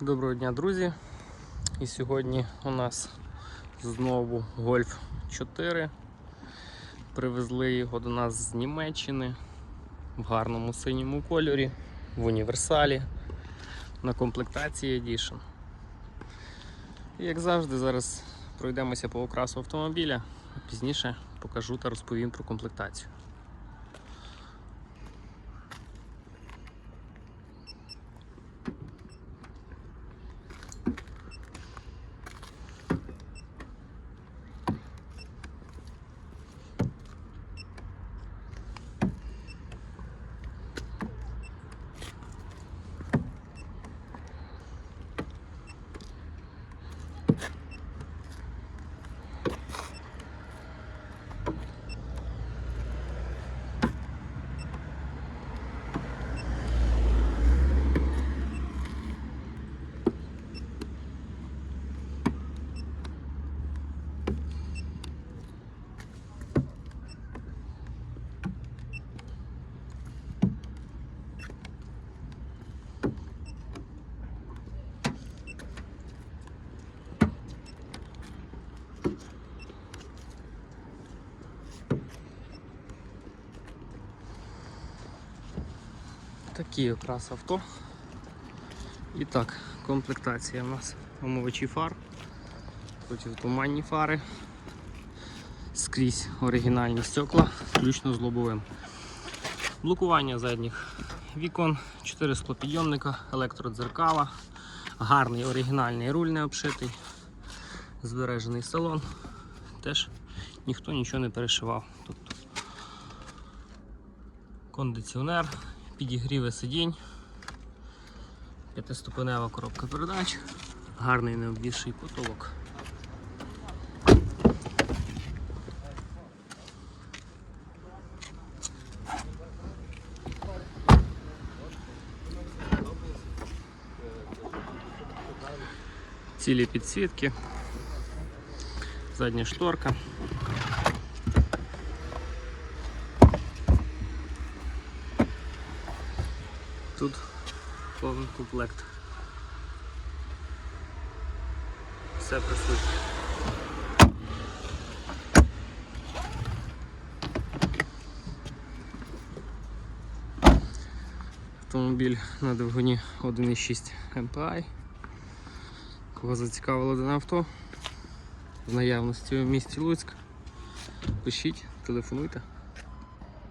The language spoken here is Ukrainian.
Доброго дня, друзі! І сьогодні у нас знову Golf 4. Привезли його до нас з Німеччини в гарному синьому кольорі, в універсалі на комплектації Edition. І як завжди, зараз пройдемося по окрасу автомобіля, а пізніше покажу та розповім про комплектацію. Такий окрас авто. І так, комплектація у нас омивачі фар, протитуманні фари, скрізь оригінальні стекла, включно з лобовим. Блокування задніх вікон, 4 склопідйомника, електродзеркала, гарний оригінальний руль не обшитий, збережений салон. Теж ніхто нічого не перешивав. Тобто кондиціонер, підігріви сидінь, п'ятиступенева коробка передач, гарний необвісший потолок. Цілі підсвітки, задня шторка. Тут повний комплект. Все присутнє. Автомобіль на двигуні 1.6 MPI. Кого зацікавило дане авто? В наявності в місті Луцьк. Пишіть, телефонуйте.